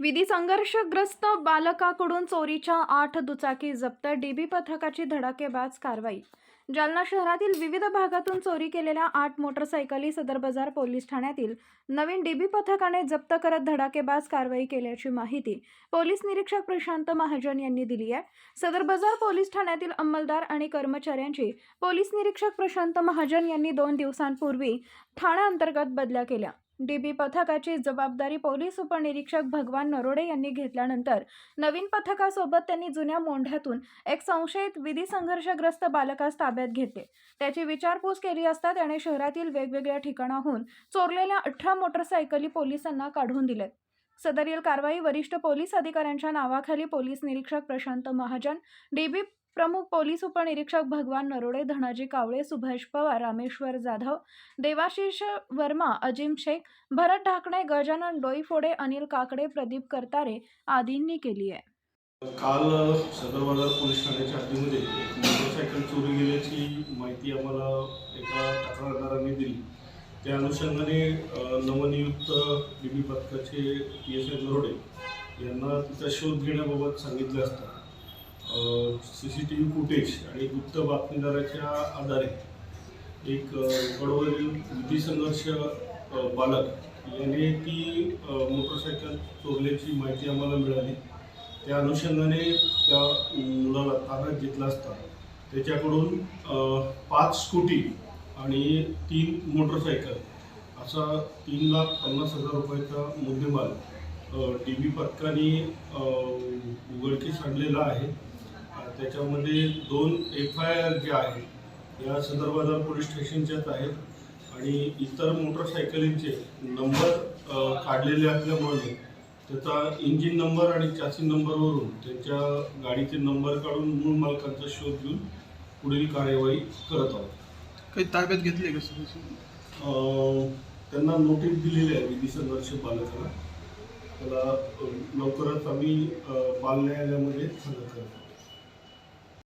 विधी संघर्षग्रस्त बालकाकडून चोरीच्या आठ दुचाकी जप्त डीबी पथकाची धडाकेबाज कारवाई. जालना शहरातील विविध भागातून चोरी केलेल्या आठ मोटरसायकली सदर बाजार पोलीस ठाण्यातील नवीन डीबी पथकाने जप्त करत धडाकेबाज कारवाई केल्याची माहिती पोलीस निरीक्षक प्रशांत महाजन यांनी दिली आहे. सदर बाजार पोलीस ठाण्यातील अंमलदार आणि कर्मचाऱ्यांची पोलीस निरीक्षक प्रशांत महाजन यांनी दोन दिवसांपूर्वी ठाण्याअंतर्गत बदल्या केल्या. डीबी पथकाची जबाबदारी पोलीस उपनिरीक्षक भगवान नरोडे यांनी घेतल्यानंतर नवीन पथकासोबत त्यांनी जुन्या मोंढ्यातून एक संशयित विधी संघर्षग्रस्त बालकास ताब्यात घेतले. त्याची विचारपूस केली असता त्याने शहरातील वेगवेगळ्या ठिकाणाहून चोरलेल्या अठरा मोटरसायकली पोलिसांना काढून दिल्यात. सदरील कारवाई वरिष्ठ पोलीस अधिकाऱ्यांच्या नावाखाली पोलीस निरीक्षक प्रशांत महाजन डीबी प्रमुख पोलीस उपनिरीक्षक भगवान नरोडे धनाजी कावळे सुभाष पवार रामेश्वर जाधव देवाशिष वर्मा अजिम शेख भरत ढाकणे गजानन डोईफोडे अनिल काकडे प्रदीप करतारे आदींनी केली आहे. काल सदर बाजार पोलीस ठाण्याच्या हद्दीमध्ये एक मोटरसायकल चोरी गेल्याची माहिती आम्हाला एका तक्रारदारांनी दिली. त्या अनुषंगाने नवनियुक्त बीबी पथकाचे पी एस आय दरोडे यांना तिचा शोध घेण्याबाबत सांगितलं असता. C C T V footage आणि गुप्त बातमीदाराच्या आधारे एक गडवरील विधी संघर्ष बालक याने ती मोटरसायकल चोरल्याची माहिती आम्हाला मिळाली. त्या अनुषंगाने त्या मुलाला ताब्यात घेतला असता. त्याच्याकडून पाच स्कूटी आणि तीन मोटरसायकल असा तीन लाख पन्नास हजार रुपयाचा मुद्देमाल डी बी पथकाने उघडकीस आणलेला आहे. त्याच्यामध्ये दोन एफ आय आर जे आहेत या सदर बाजार पोलीस स्टेशनच्याच आहेत आणि इतर मोटरसायकलींचे नंबर काढलेले असल्यामुळे त्याचा इंजिन नंबर आणि चासी नंबरवरून त्यांच्या गाडीचे नंबर काढून मूळ मालकांचा शोध घेऊन पुढील कार्यवाही करत आहोत. काही ताब्यात घेतले का सर त्यांना नोटीस दिलेली आहे विधी संघर्ष बालकाला त्याला लवकरच आम्ही बाल न्यायालयामध्ये सादर करतो